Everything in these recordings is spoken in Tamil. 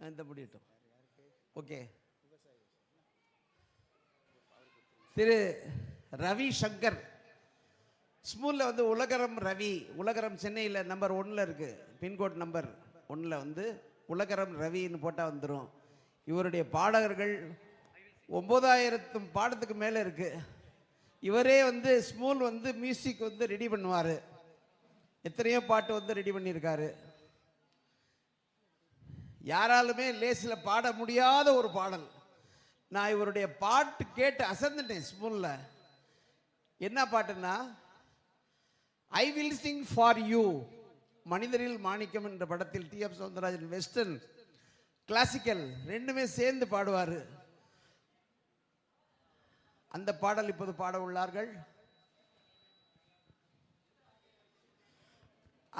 இந்த முடியட்டும். ஓகே திரு ரவி சங்கர். ஸ்மூலில் வந்து உலகரம் ரவி உலகரம் சென்னையில் நம்பர் ஒன்றில் இருக்குது பின்கோட் நம்பர் ஒன்றில் வந்து உலகரம் ரவின்னு போட்டால் வந்துடும் இவருடைய பாடகர்கள் ஒம்பதாயிரத்தும் பாடத்துக்கு மேலே இருக்குது இவரே வந்து ஸ்மூல் வந்து மியூசிக் வந்து ரெடி பண்ணுவார். எத்தனையோ பாட்டு வந்து ரெடி பண்ணியிருக்காரு. யாராலுமே லேசில் பாட முடியாத ஒரு பாடல். நான் இவருடைய பாட்டு கேட்டு அசந்துட்டேன் ஸ்பூனில். என்ன பாட்டுன்னா I will sing for you Manitharil Manikkam என்ற படத்தில் T. F Soundararajan western classical ரெண்டுமே சேர்ந்து பாடுவார். அந்த பாடல் இப்போது பாட உள்ளார்கள்.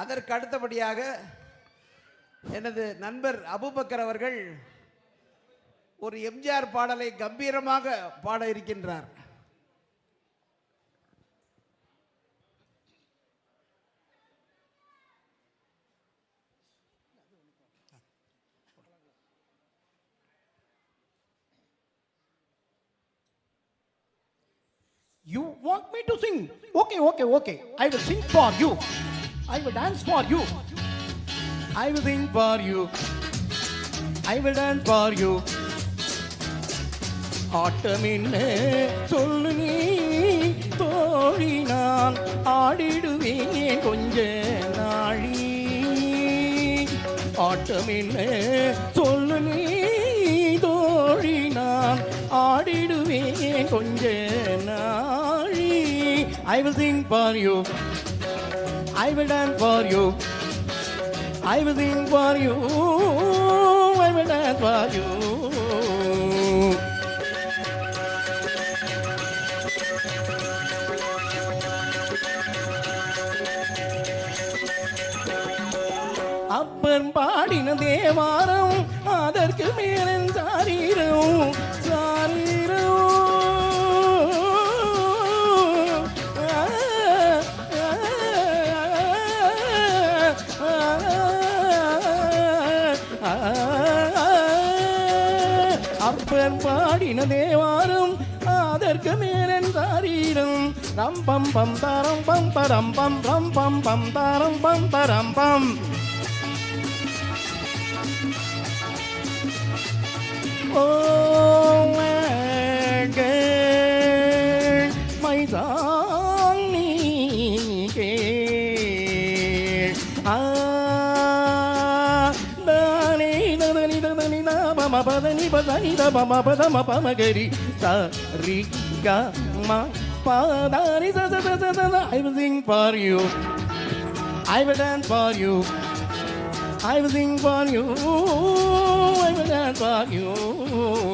அதற்கு அடுத்தபடியாக எனது நண்பர் அபுபக்கர் அவர்கள் ஒரு எம்ஜிஆர் பாடலை கம்பீரமாக பாட இருக்கின்றார் You want me to sing? Okay, okay, okay. I will sing for you. I will dance for you. I will sing for you. I will dance for you. ஆட்டம் என்ன சொல்லு நீ தோழி நான் ஆடிடுவேன் கொஞ்ச நாழி ஆட்டம் என்ன சொல்லு நீ தோழி நான் ஆடிடுவேன் கொஞ்ச நாழி I will sing for you I will dance for you I will think for you I will dance for you அப்பன் பாடின தேவாரம் அதற்கு மேலன் சாரீரம் அப்பன் பாடின தேவாரம் அதற்கு மேலன் சாரீரம். ரம் பம் பம் தரம் பம் பரம் பம் ரம் பம் பம் தரம் பம் பரம் பம். Oh, I will sing for you. I will dance for you. I will sing for you. I will sing for you.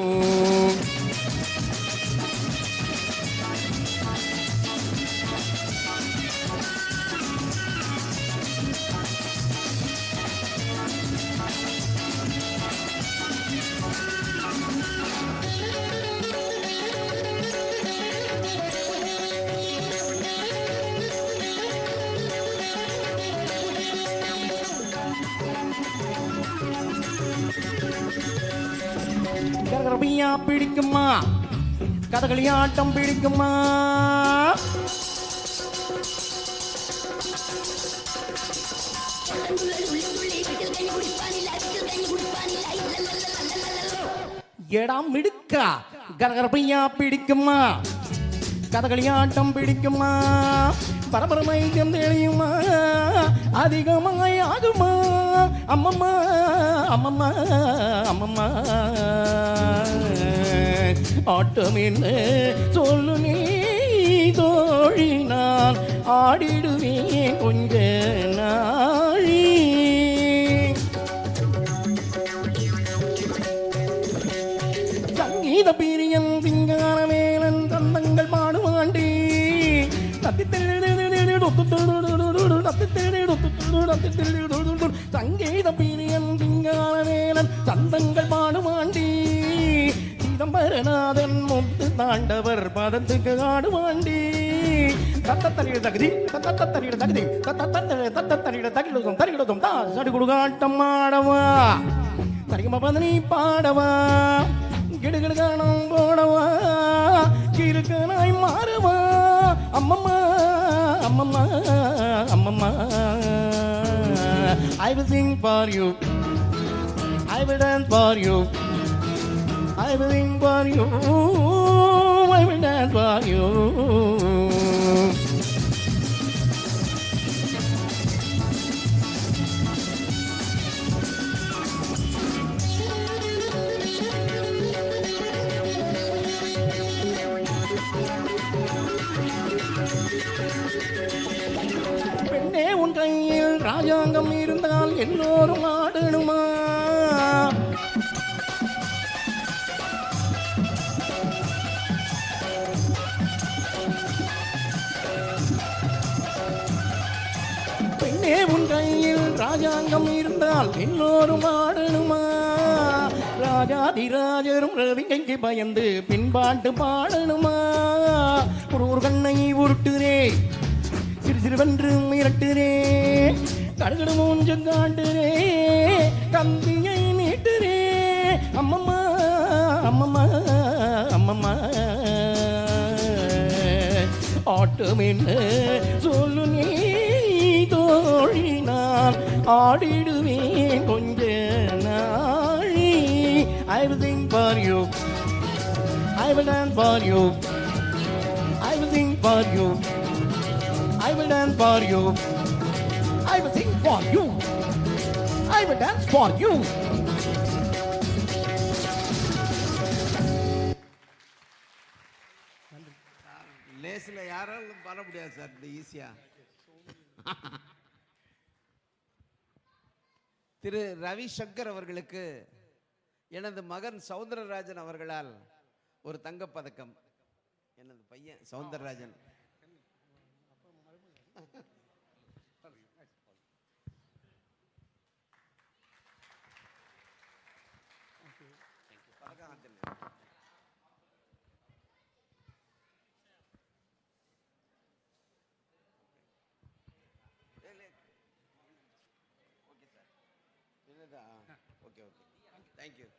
கரபியா பிடிக்குமா? கதகளி ஆட்டம் பிடிக்குமா? எடாம் மிடுக்கா? கரகரபையா பிடிக்குமா? கதகளி ஆட்டம் பிடிக்குமா? பரபரமைக்கம் தெளியுமா அதிகமாய் ஆகுமா? அம்மம்மா அம்மம்மா அம்மம்மா. ஆட்டம் என்ன சொல்லு நீ தோழி நான். ஆடிடுவேன் கொஞ்ச நான் சங்கீத பிரியன் சிங்கார வேலன். தந்தங்கள் பாடுவாண்டி சிதம்பரநாதன் முத்து தாண்டவர் பதத்துக்கு ஆடுமாண்டி தத்தத்தறிட தகுதி தத்தத்தறிட தகுதி தத்தத்தறிட தத்தத்தறிட தகிடுதும் தரிகிடுதும் தா சடுகுடுகாட்டம் ஆடவா. சரிகம பதனி பாடவா. கிடுகிடு காணம் போடவா. கிறுக்கனாய் மாறுவா. அம்மம்மா அம்மம்மா அம்மம்மா. I will sing for you. I will dance for you. I will sing for you. I will dance for you பெண்ணே உன் கையில் ராஜாங்கம் இருந்தால் எல்லோரும் ஆடணுமா? பெண்ணே உன் கையில் ராஜாங்கம் இருந்தால் எல்லோரும் ஆடணுமா? ராஜாதிராஜரும் ரவிங்கைக்கு பயந்து பின்பாட்டு பாடணுமா? ஒரு ஒரு உருட்டுரே சிறு சிறுவென்று மிரட்டுரே கடுகடு மூஞ்சு காட்டுரே கம்பியை நீட்டுரே அம்மம்மா அம்மம்மா அம்மம்மா. ஆட்டம் என்ன சொல்லு நீ தோழி ஆடிடுவேன் கொஞ்ச நாழி. I will think for you I will dance for you sing for you. I will dance for you. I will sing for you. I will dance for you. லேசில் யாராலும் பண்ண முடியாது சார் இந்த ஈஸியாக திரு ரவிசங்கர் அவர்களுக்கு எனது மகன் சௌந்தரராஜன் அவர்களால் ஒரு தங்கப்பதக்கம். எனது பையன் Soundararajan. Okay sir okay okay. Thank you